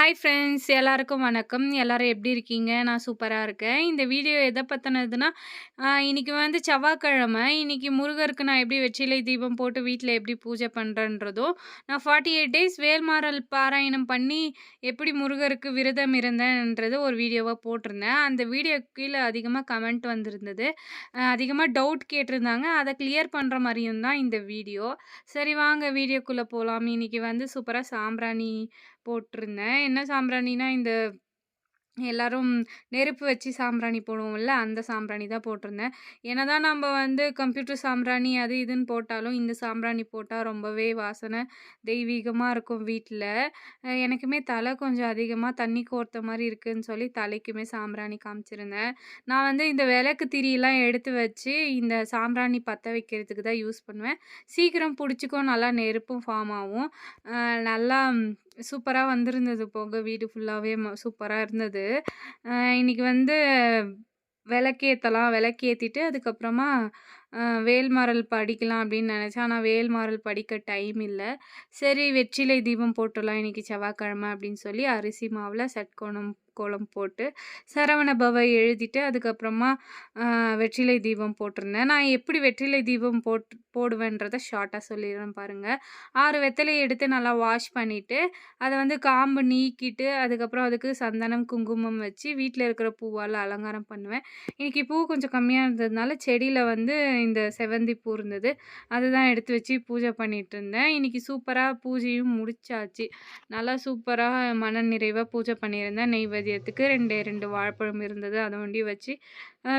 Hi friends எல்லாருக்கும் வணக்கம். எல்லாரும் எப்படி இருக்கீங்க? நான் சூப்பராக இருக்கேன். இந்த வீடியோ எதை பற்றினதுன்னா இன்றைக்கி வந்து செவ்வாய்க்கிழமை. இன்னைக்கு முருகருக்கு நான் எப்படி வெற்றிலை தீபம் போட்டு வீட்டில் எப்படி பூஜை பண்ணுறேன்றதோ நான் 48 டேஸ் வேல்மாறல் பாராயணம் பண்ணி எப்படி முருகருக்கு விரதம் இருந்தேன்றது ஒரு வீடியோவாக போட்டிருந்தேன். அந்த வீடியோ கீழே அதிகமாக கமெண்ட் வந்திருந்தது. அதிகமாக டவுட் கேட்டிருந்தாங்க. அதை கிளியர் பண்ணுற மாதிரியும் தான் இந்த வீடியோ. சரி வாங்க வீடியோக்குள்ளே போகலாம் இன்றைக்கி வந்து சூப்பராக சாம்பிராணி போட்டிருந்தேன். என்ன சாம்பிராணினா, இந்த எல்லாரும் நெருப்பு வச்சு சாம்பிராணி போடுவோம்ல, அந்த சாம்பிராணி தான் போட்டிருந்தேன். என்னதான் நம்ப வந்து கம்ப்யூட்டர் சாம்பிராணி அது இதுன்னு போட்டாலும், இந்த சாம்பிராணி போட்டா ரொம்பவே வாசனை தெய்வீகமா இருக்கும் வீட்ல. அ எனக்குமே தலை கொஞ்சம் அதிகமா தண்ணி கோர்த்த மாரி இருக்குன்னு சொல்லி தலைக்குமே சாம்பிராணி காமிச்சிருந்தேன். நான் வந்து இந்த விளக்கு திரியெல்லாம் எடுத்து வச்சு, இந்த சாம்பிராணி பத்த வைக்கிறதுக்கு தான் யூஸ் பண்ணுவேன். சீக்கிரம் புடிச்சுக்கும், நல்லா நெருப்பும் ஃபார்ம் ஆகும். அ நல்லா சூப்பராக வந்திருந்தது போக வீடு ஃபுல்லாகவே ம இருந்தது. இன்றைக்கி வந்து விளக்கேற்றலாம் விளக்கேற்றிட்டு அதுக்கப்புறமா வேல்மாரல் படிக்கலாம் அப்படின்னு நினச்சேன் ஆனால் வேல்மாரல் படிக்க டைம் இல்லை சரி வெற்றிலை தீபம் போட்டுடலாம் இன்றைக்கி செவ்வாய்க்கிழமை அப்படின்னு சொல்லி அரிசி மாவில் சட்கோணம் கோலம் போட்டு, சரவண பவ எழுதிட்டு, அதுக்கப்புறமா வெற்றிலை தீபம் போட்டிருந்தேன். நான் எப்படி வெற்றிலை தீபம் போட் போடுவேன்றத ஷார்ட்டாக சொல்லிடுறேன் பாருங்கள் ஆறு வெத்தலையை எடுத்து நல்லா வாஷ் பண்ணிவிட்டு அதை வந்து காம்பு நீக்கிட்டு, அதுக்கப்புறம் அதுக்கு சந்தனம், குங்குமம் வச்சு வீட்டில் இருக்கிற பூவால் அலங்காரம் பண்ணுவேன். இன்றைக்கி பூ கொஞ்சம் கம்மியாக இருந்ததுனால, செடியில் வந்து இந்த செவ்வந்தி பூ இருந்தது. அதுதான் எடுத்து வச்சு பூஜை பண்ணிகிட்டு இருந்தேன் இன்றைக்கி சூப்பராக பூஜையும் முடிச்சாச்சு. நல்லா சூப்பராக மன நிறைவாக பூஜை பண்ணியிருந்தேன். நெய்வேத்தியத்துக்கு 2 2 வாழைப்பழம் இருந்தது. அதை ஒண்டி வச்சு,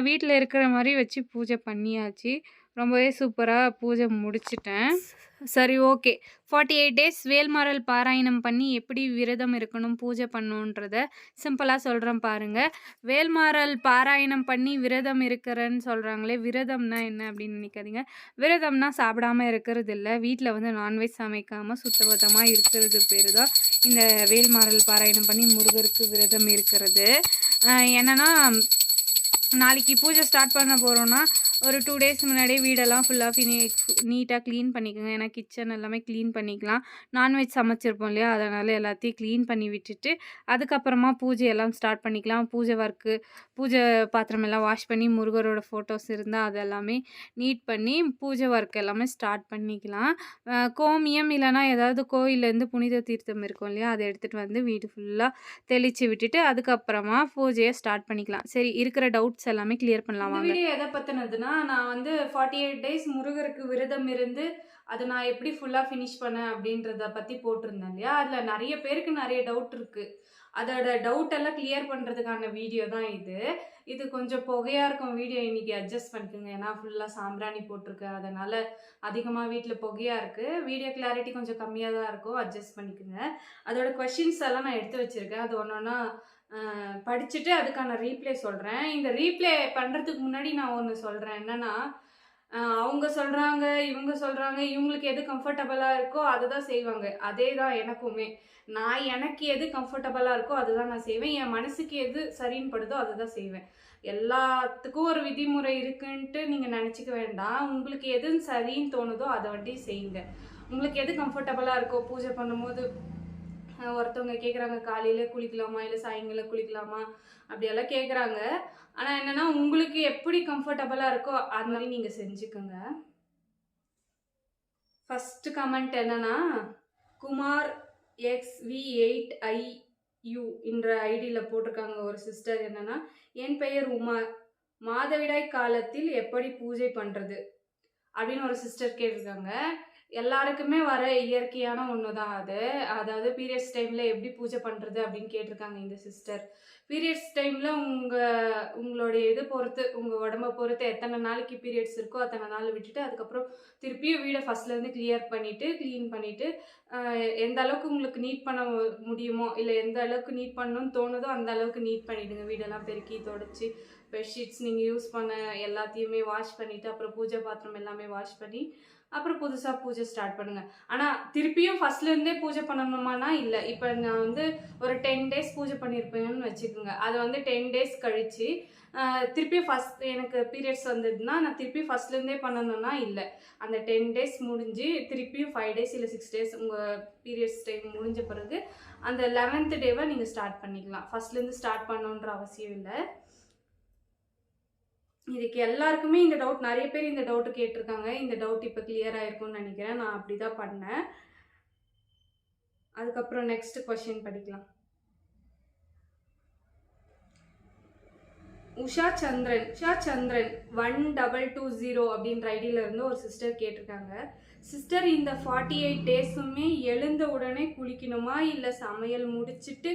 வீட்டில் இருக்கிற மாதிரி வச்சு பூஜை பண்ணியாச்சு. ரொம்பவே சூப்பராக பூஜை முடிச்சிட்டேன் சரி ஓகே. 48 டேஸ் வேல்மாரல் பாராயணம் பண்ணி எப்படி விரதம் இருக்கணும், பூஜை பண்ணணுன்றத சிம்பிளாக சொல்கிறேன் பாருங்க. வேல்மாரல் பாராயணம் பண்ணி விரதம் இருக்கிறேன்னு சொல்கிறாங்களே விரதம்னா என்ன அப்படின்னு நினைக்காதீங்க. விரதம்னா சாப்பிடாம இருக்கிறது இல்லை வீட்டில் வந்து நான்வெஜ் சமைக்காம சுத்தபத்தமாக இருக்கிறது பேர் தான் இந்த வேல்மாரல் பாராயணம் பண்ணி முருகருக்கு விரதம் இருக்கிறது. என்னென்னா நாளைக்கு பூஜை ஸ்டார்ட் பண்ண போகிறோன்னா ஒரு 2 டேஸ் முன்னாடியே வீடெல்லாம் ஃபுல்லா ஃபினி நீட்டா கிளீன் பண்ணிக்கோங்க. ஏன்னா கிச்சன் எல்லாமே கிளீன் பண்ணிக்கலாம். நான்வெஜ் சமைச்சிருப்போம் இல்லையா? அதனால எல்லாத்தையும் கிளீன் பண்ணி விட்டுட்டு, அதுக்கப்புறமா பூஜையெல்லாம் ஸ்டார்ட் பண்ணிக்கலாம். பூஜை ஒர்க்கு, பூஜை பாத்திரம் எல்லாம் வாஷ் பண்ணி, முருகரோட ஃபோட்டோஸ் இருந்தா அது எல்லாமே நீட் பண்ணி, பூஜை ஒர்க் எல்லாமே ஸ்டார்ட் பண்ணிக்கலாம். கோமியம் இல்லன்னா ஏதாவது கோயில்லேருந்து புனித தீர்த்தம் இருக்கும் இல்லையா? அத எடுத்துட்டு வந்து வீடு ஃபுல்லா தெளிச்சு விட்டுட்டு, அதுக்கப்புறமா பூஜைய ஸ்டார்ட் பண்ணிக்கலாம். சரி இருக்கிற டவுட்ஸ் எல்லாமே கிளியர் பண்ணலாம் வீடியோ எத பத்தினதுன்னா, நான் வந்து 48 டேஸ் முருகருக்கு விரதம் இருந்து, அதை நான் எப்படி ஃபுல்லாக ஃபினிஷ் பண்ணேன் அப்படின்றத பற்றி போட்டிருந்தேன் இல்லையா? அதில் நிறைய பேருக்கு நிறைய டவுட் இருக்குது அதோட டவுட் எல்லாம் கிளியர் பண்ணுறதுக்கான வீடியோ தான் இது. இது கொஞ்சம் புகையாக இருக்கும் வீடியோ இன்றைக்கி அட்ஜஸ்ட் பண்ணிக்கோங்க. ஏன்னா ஃபுல்லாக சாம்பிராணி போட்டிருக்கேன். அதனால் அதிகமாக வீட்டில் புகையாக இருக்குது வீடியோ கிளாரிட்டி கொஞ்சம் கம்மியாக தான் இருக்கும். அட்ஜஸ்ட் பண்ணிக்கோங்க. அதோட கொஷின்ஸ் எல்லாம் நான் எடுத்து வச்சுருக்கேன் அது ஒன்று ஒன்றா படிச்சுட்டு அதுக்கான ரீப்ளே சொல்கிறேன் இந்த ரீப்ளே பண்ணுறதுக்கு முன்னாடி நான் ஒன்று சொல்கிறேன் என்னென்னா அவங்க சொல்கிறாங்க இவங்க சொல்கிறாங்க இவங்களுக்கு எது கம்ஃபர்டபுளாக இருக்கோ அதை தான் செய்வாங்க. அதே தான் எனக்குமே. நான் எனக்கு எது கம்ஃபர்டபுளாக இருக்கோ அதுதான் நான் செய்வேன். என் மனசுக்கு எது சரின்னு படுதோ அதை தான் செய்வேன். எல்லாத்துக்கும் ஒரு விதிமுறை இருக்குன்ட்டு நீங்கள் நினச்சிக்க வேண்டாம். உங்களுக்கு எது சரின்னு தோணுதோ அதை வண்டி செய்யுங்க. உங்களுக்கு எது கம்ஃபர்டபுளாக இருக்கோ பூஜை பண்ணும்போது ஒருத்தவங்க கேட்குறாங்க, காலையில் குளிக்கலாமா? இல்லை சாயங்காலம் குளிக்கலாமா? அப்படியெல்லாம் கேட்குறாங்க. ஆனால் என்னென்னா உங்களுக்கு எப்படி கம்ஃபர்டபுளாக இருக்கோ அது மாதிரி நீங்கள் செஞ்சுக்கோங்க ஃபஸ்ட்டு கமெண்ட் என்னன்னா, குமார் XV8IU என்ற ஐடியில் போட்டிருக்காங்க ஒரு சிஸ்டர் என்னென்னா என் பெயர் உமா. மாதவிடாய் காலத்தில் எப்படி பூஜை பண்ணுறது அப்படின்னு ஒரு சிஸ்டர் கேட்டிருக்காங்க. எல்லாருக்குமே வர இயற்கையான ஒன்று தான் அது. அதாவது பீரியட்ஸ் டைமில் எப்படி பூஜை பண்ணுறது அப்படின்னு கேட்டிருக்காங்க இந்த சிஸ்டர். பீரியட்ஸ் டைமில் உங்கள் உங்களுடைய இது பொறுத்து, உங்கள் உடம்ப பொறுத்து எத்தனை நாளைக்கு பீரியட்ஸ் இருக்கோ அத்தனை நாள் விட்டுட்டு, அதுக்கப்புறம் திருப்பியும் வீடை ஃபஸ்ட்லேருந்து கிளியர் பண்ணிவிட்டு க்ளீன் பண்ணிவிட்டு எந்த அளவுக்கு உங்களுக்கு நீட் பண்ண முடியுமோ, இல்லை எந்த அளவுக்கு நீட் பண்ணணும்னு தோணுதோ அந்த அளவுக்கு நீட் பண்ணிவிடுங்க வீடெல்லாம் பெருக்கி, தொடச்சி பெட்ஷீட்ஸ் நீங்கள் யூஸ் பண்ண எல்லாத்தையுமே வாஷ் பண்ணிவிட்டு அப்புறம் பூஜை பாத்திரம் எல்லாமே வாஷ் பண்ணி, அப்புறம் புதுசாக பூஜை ஸ்டார்ட் பண்ணுங்கள் ஆனால் திருப்பியும் ஃபஸ்ட்லேருந்தே பூஜை பண்ணணுமானா இல்லை. இப்போ நான் வந்து ஒரு டென் டேஸ் பூஜை பண்ணியிருப்பேன்னு வச்சுக்கோங்க. அது வந்து டென் டேஸ் கழிச்சு திருப்பியும் ஃபஸ்ட் எனக்கு பீரியட்ஸ் வந்ததுன்னா நான் திருப்பி ஃபஸ்ட்லேருந்தே பண்ணணும்னா இல்லை. அந்த டென் டேஸ் முடிஞ்சு திருப்பியும் ஃபைவ் டேஸ் இல்லை சிக்ஸ் டேஸ் உங்கள் பீரியட்ஸ் டைம் முடிஞ்ச பிறகு அந்த லெவன்த் டேவை நீங்கள் ஸ்டார்ட் பண்ணிக்கலாம். ஃபர்ஸ்ட்லேருந்து ஸ்டார்ட் பண்ணணுன்ற அவசியம் இல்லை. இதுக்கு எல்லாருக்குமே இந்த டவுட் நிறைய பேர் இந்த டவுட்டு கேட்டிருக்காங்க. இந்த டவுட் இப்போ கிளியர் ஆயிருக்கும்னு நினைக்கிறேன். நான் அப்படி தான் பண்ணேன். அதுக்கப்புறம் நெக்ஸ்ட் கொஷின் படிக்கலாம். Usha Chandran Usha Chandran one double two zero அப்படின்ற ஐடியில இருந்து ஒரு சிஸ்டர் கேட்டிருக்காங்க. சிஸ்டர் இந்த ஃபார்ட்டி எயிட் டேஸுமே எழுந்த உடனே குளிக்கணுமா? இல்லை சமையல் முடிச்சுட்டு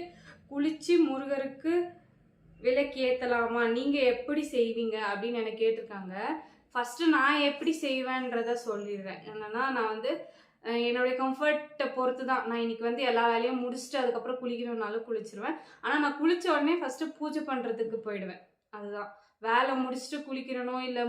குளிச்சு முருகருக்கு விலைக்கு ஏற்றலாமா நீங்கள் எப்படி செய்வீங்க? அப்படின்னு எனக்கு கேட்டிருக்காங்க. ஃபஸ்ட்டு நான் எப்படி செய்வேன்றத சொல்லிடுறேன். என்னென்னா நான் வந்து என்னுடைய கம்ஃபர்ட்டை பொறுத்து தான். நான் இன்னைக்கு வந்து எல்லா வேலையும் முடிச்சுட்டு அதுக்கப்புறம் குளிக்கணும்னாலும் குளிச்சிருவேன். ஆனால் நான் குளித்த உடனே ஃபஸ்ட்டு பூஜை பண்ணுறதுக்கு போயிடுவேன். அதுதான். வேலை முடிச்சுட்டு குளிக்கிறனோ இல்லை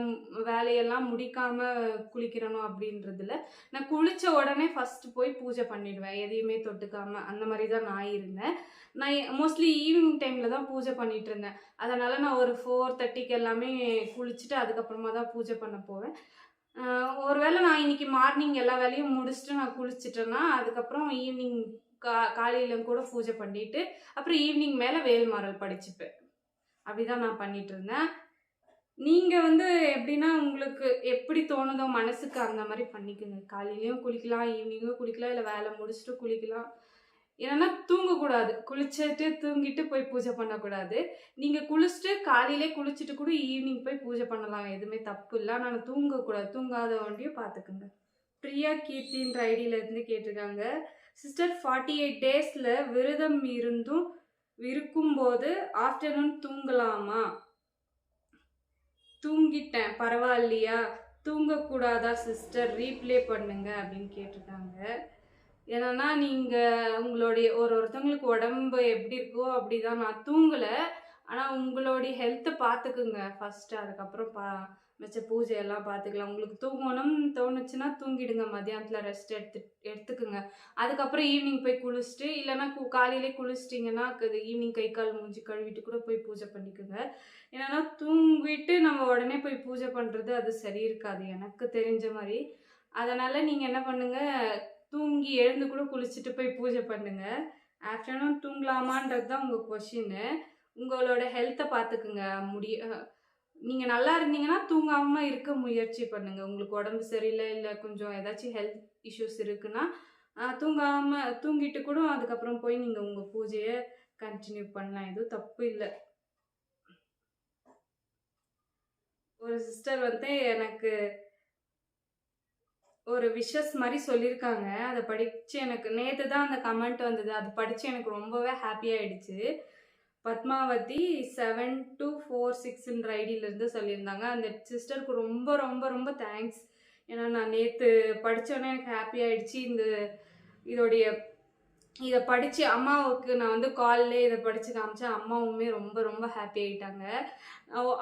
வேலையெல்லாம் முடிக்காமல் குளிக்கிறனோ அப்படின்றதுல நான் குளிச்ச உடனே ஃபஸ்ட்டு போய் பூஜை பண்ணிடுவேன். எதையுமே தொட்டுக்காமல் அந்த மாதிரி தான் நான் இருந்தேன். நான் மோஸ்ட்லி ஈவினிங் டைமில் தான் பூஜை பண்ணிட்டு இருந்தேன். அதனால் நான் ஒரு ஃபோர் தேர்ட்டிக்கு எல்லாமே குளிச்சுட்டு அதுக்கப்புறமா தான் பூஜை பண்ண போவேன். ஒருவேளை நான் இன்னைக்கு மார்னிங் எல்லா வேலையும் முடிச்சுட்டு நான் குளிச்சிட்டேன்னா அதுக்கப்புறம் ஈவினிங் கா காலையிலும் கூட பூஜை பண்ணிட்டு அப்புறம் ஈவினிங் மேலே வேல்மாறல் படிச்சுப்பேன். அப்படிதான் நான் பண்ணிட்டு இருந்தேன். நீங்கள் வந்து எப்படின்னா உங்களுக்கு எப்படி தோணுதோ மனசுக்கு அந்த மாதிரி பண்ணிக்கோங்க. காலையிலையும் குளிக்கலாம் ஈவினிங்கும் குளிக்கலாம் இல்லை வேலை முடிச்சுட்டு குளிக்கலாம். ஏன்னா தூங்கக்கூடாது. குளிச்சுட்டு தூங்கிட்டு போய் பூஜை பண்ணக்கூடாது. நீங்கள் குளிச்சுட்டு காலையிலே குளிச்சுட்டு கூட ஈவினிங் போய் பூஜை பண்ணலாம். எதுவுமே தப்பு இல்லை. ஆனால் தூங்கக்கூடாது. தூங்காத வண்டியும் பார்த்துக்குங்க பிரியா கீர்த்தின்ற ஐடியிலேருந்து கேட்டிருக்காங்க. சிஸ்டர் ஃபார்ட்டி எயிட் டேஸில் விரதம் இருந்தும் இருக்கும்போது ஆஃப்டர்நூன் தூங்கலாமா? தூங்கிட்டேன் பரவாயில்லையா? தூங்கக்கூடாதா சிஸ்டர் ரீப்ளே பண்ணுங்க அப்படின்னு கேட்டிருக்காங்க. ஏன்னா நீங்கள் உங்களுடைய ஒரு ஒருத்தவங்களுக்கு உடம்பு எப்படி இருக்கோ அப்படிதான். நான் தூங்கலை. ஆனால் உங்களுடைய ஹெல்த்தை பார்த்துக்குங்க. ஃபஸ்ட்டு அதுக்கப்புறம் பா மிச்ச பூஜை எல்லாம் பார்த்துக்கலாம் உங்களுக்கு தூங்கணும்னு தோணுச்சுன்னா தூங்கிடுங்க. மதியானத்தில் ரெஸ்ட் எடுத்து எடுத்துக்குங்க. அதுக்கப்புறம் ஈவினிங் போய் குளிச்சுட்டு இல்லைன்னா கு காலையிலே குளிச்சிட்டிங்கன்னா ஈவினிங் கை கால் மூஞ்சி கழுவிட்டு கூட போய் பூஜை பண்ணிக்கோங்க. என்னன்னா தூங்கிட்டு நம்ம உடனே போய் பூஜை பண்ணுறது அது சரி இருக்காது. எனக்கு தெரிஞ்ச மாதிரி. அதனால் நீங்கள் என்ன பண்ணுங்கள் தூங்கி எழுந்து கூட குளிச்சுட்டு போய் பூஜை பண்ணுங்கள் ஆஃப்டர்நூன் தூங்கலாமான்றது தான் உங்கள் கொஷின்னு உங்களோட ஹெல்த்தை பார்த்துக்குங்க முடிய நீங்கள் நல்லா இருந்தீங்கன்னா தூங்காமல் இருக்க முயற்சி பண்ணுங்க. உங்களுக்கு உடம்பு சரியில்லை இல்லை கொஞ்சம் ஏதாச்சும் ஹெல்த் இஷ்யூஸ் இருக்குன்னா தூங்காமல் தூங்காம தூங்கிட்டு கூட அதுக்கப்புறம் போய் நீங்கள் உங்கள் பூஜையை கண்டினியூ பண்ணலாம். எதுவும் தப்பு இல்லை. ஒரு சிஸ்டர் வந்து எனக்கு ஒரு விஷஸ் மாதிரி சொல்லியிருக்காங்க. அதை படித்து எனக்கு நேற்று தான் அந்த கமெண்ட் வந்தது. அது படித்து எனக்கு ரொம்பவே ஹாப்பியாகிடுச்சு பத்மாவதி செவன் டூ ஃபோர் சிக்ஸ்ன்ற ஐடியிலேருந்து சொல்லியிருந்தாங்க. அந்த சிஸ்டருக்கு ரொம்ப ரொம்ப ரொம்ப தேங்க்ஸ் ஏன்னா நான் நேற்று படித்தோன்னே எனக்கு ஹாப்பி ஆகிடுச்சு இந்த இதோடைய இதை படித்து அம்மாவுக்கு நான் வந்து காலில் இதை படித்து காமிச்சேன். அம்மாவுமே ரொம்ப ரொம்ப ஹாப்பி ஆகிட்டாங்க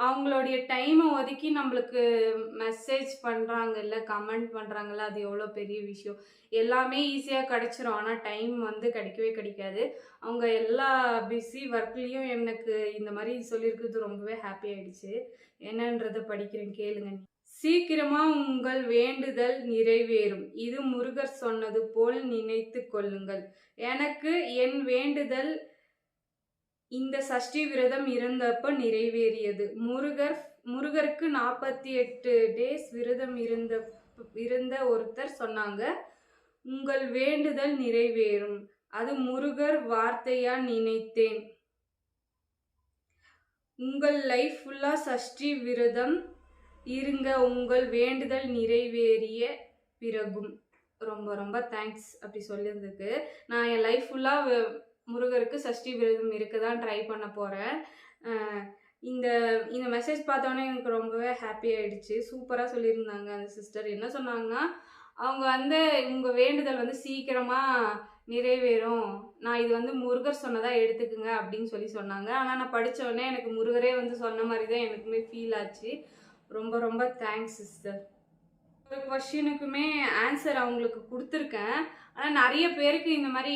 அவங்களுடைய டைமை ஒதுக்கி நம்மளுக்கு மெசேஜ் பண்ணுறாங்கல்ல கமெண்ட் பண்ணுறாங்கல்ல அது எவ்வளோ பெரிய விஷயம். எல்லாமே ஈஸியாக கிடச்சிரும். ஆனால் டைம் வந்து கிடைக்கவே கிடைக்காது. அவங்க எல்லா பிஸி ஒர்க்லேயும் எனக்கு இந்த மாதிரி சொல்லியிருக்கிறது ரொம்பவே ஹாப்பி ஆகிடுச்சு என்னன்றதை படிக்கிறேன் கேளுங்க சீக்கிரமா உங்கள் வேண்டுதல் நிறைவேறும். இது முருகர் சொன்னது போல் நினைத்து கொள்ளுங்கள். எனக்கு என் வேண்டுதல் இந்த சஷ்டி விரதம் இருந்தப்ப நிறைவேறியது. முருகர் முருகருக்கு நாற்பத்தி எட்டு டேஸ் விரதம் இருந்த இருந்த ஒருத்தர் சொன்னாங்க உங்கள் வேண்டுதல் நிறைவேறும். அது முருகர் வார்த்தையா நினைத்தேன். உங்கள் லைஃப் ஃபுல்லாக சஷ்டி விரதம் இருங்க உங்கள் வேண்டுதல் நிறைவேறிய பிறகும். ரொம்ப ரொம்ப தேங்க்ஸ் அப்படி சொல்லியிருந்துக்கு நான் என் லைஃப் ஃபுல்லாக முருகருக்கு சஷ்டி விரதம் இருக்க தான் ட்ரை பண்ண போகிறேன் இந்த இந்த மெசேஜ் பார்த்தோன்னே எனக்கு ரொம்பவே ஹாப்பி ஆயிடுச்சு. சூப்பராக சொல்லியிருந்தாங்க அந்த சிஸ்டர் என்ன சொன்னாங்கன்னா அவங்க வந்து உங்கள் வேண்டுதல் வந்து சீக்கிரமாக நிறைவேறும். நான் இது வந்து முருகர் சொன்னதாக எடுத்துக்குங்க அப்படின்னு சொல்லி சொன்னாங்க. ஆனால் நான் படித்தோடனே எனக்கு முருகரே வந்து சொன்ன மாதிரி தான் எனக்குமே ஃபீல் ஆச்சு. ரொம்ப ரொம்ப தேங்க்ஸ் சிஸ்டர் ஒரு கொஷினுக்குமே ஆன்சர் அவங்களுக்கு கொடுத்துருக்கேன். ஆனால் நிறைய பேருக்கு இந்த மாதிரி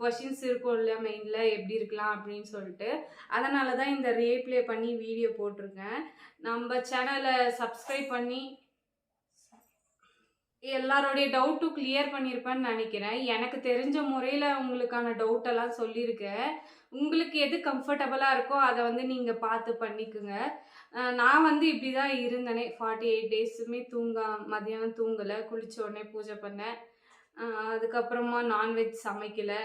கொஷின்ஸ் இருக்கும் இல்லையா மெயினில் எப்படி இருக்கலாம் அப்படின்னு சொல்லிட்டு. அதனால தான் இந்த ரீப்ளே பண்ணி வீடியோ போட்டிருக்கேன். நம்ம சேனலை சப்ஸ்கிரைப் பண்ணி எல்லாரோடைய டவுட்டும் கிளியர் பண்ணியிருப்பேன்னு நினைக்கிறேன். எனக்கு தெரிஞ்ச முறையில் உங்களுக்கான டவுட்டெல்லாம் சொல்லியிருக்கேன். உங்களுக்கு எது கம்ஃபர்டபுளாக இருக்கோ அதை வந்து நீங்கள் பார்த்து பண்ணிக்குங்க. நான் வந்து இப்படி தான் இருந்தேனே ஃபார்ட்டி எயிட் டேஸுமே தூங்க மதியானம் தூங்கலை குளித்த உடனே பூஜை பண்ணேன். அதுக்கப்புறமா நான்வெஜ் சமைக்கலை.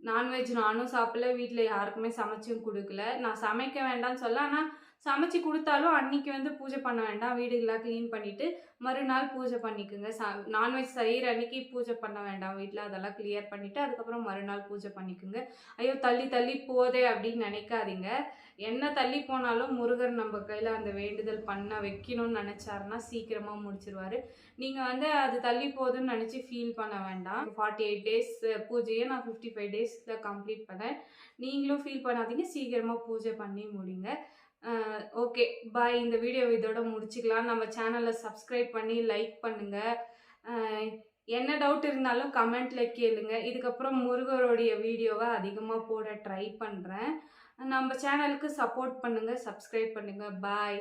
நான்வெஜ் நானும் சாப்பிடல வீட்டில் யாருக்குமே சமைச்சும் கொடுக்கல. நான் சமைக்க வேண்டாம்னு சொல்ல ஆனால் சமைச்சு கொடுத்தாலும் அன்னைக்கு வந்து பூஜை பண்ண வேண்டாம். வீடுகளாக க்ளீன் பண்ணிவிட்டு மறுநாள் பூஜை பண்ணிக்கோங்க. ச நான்வெஜ் செய்கிற அன்னைக்கு பூஜை பண்ண வேண்டாம். வீட்டில் அதெல்லாம் கிளியர் பண்ணிவிட்டு அதுக்கப்புறம் மறுநாள் பூஜை பண்ணிக்கோங்க. ஐயோ தள்ளி தள்ளி போதே அப்படின்னு நினைக்காதீங்க. என்ன தள்ளி போனாலும் முருகர் நம்ம கையில் அந்த வேண்டுதல் பண்ண வைக்கணும்னு நினச்சாருன்னா சீக்கிரமாக முடிச்சிருவார். நீங்கள் வந்து அது தள்ளி போகுதுன்னு நினச்சி ஃபீல் பண்ண வேண்டாம். ஃபார்ட்டி எயிட் டேஸ் பூஜையை நான் ஃபிஃப்டி ஃபைவ் டேஸில் கம்ப்ளீட் பண்ணேன். நீங்களும் ஃபீல் பண்ணாதீங்க. சீக்கிரமாக பூஜை பண்ணி முடிங்க. Okay bye. இந்த வீடியோ இதோட முடிச்சுக்கலாம். நம்ம சேனலை சப்ஸ்கிரைப் பண்ணி லைக் பண்ணுங்கள் என்ன டவுட் இருந்தாலும் கமெண்ட்டில் கேளுங்க. இதுக்கப்புறம் முருகருடைய வீடியோவை அதிகமாக போட ட்ரை பண்ணுறேன் நம்ம சேனலுக்கு சப்போர்ட் பண்ணுங்கள் சப்ஸ்கிரைப் பண்ணுங்கள் பாய்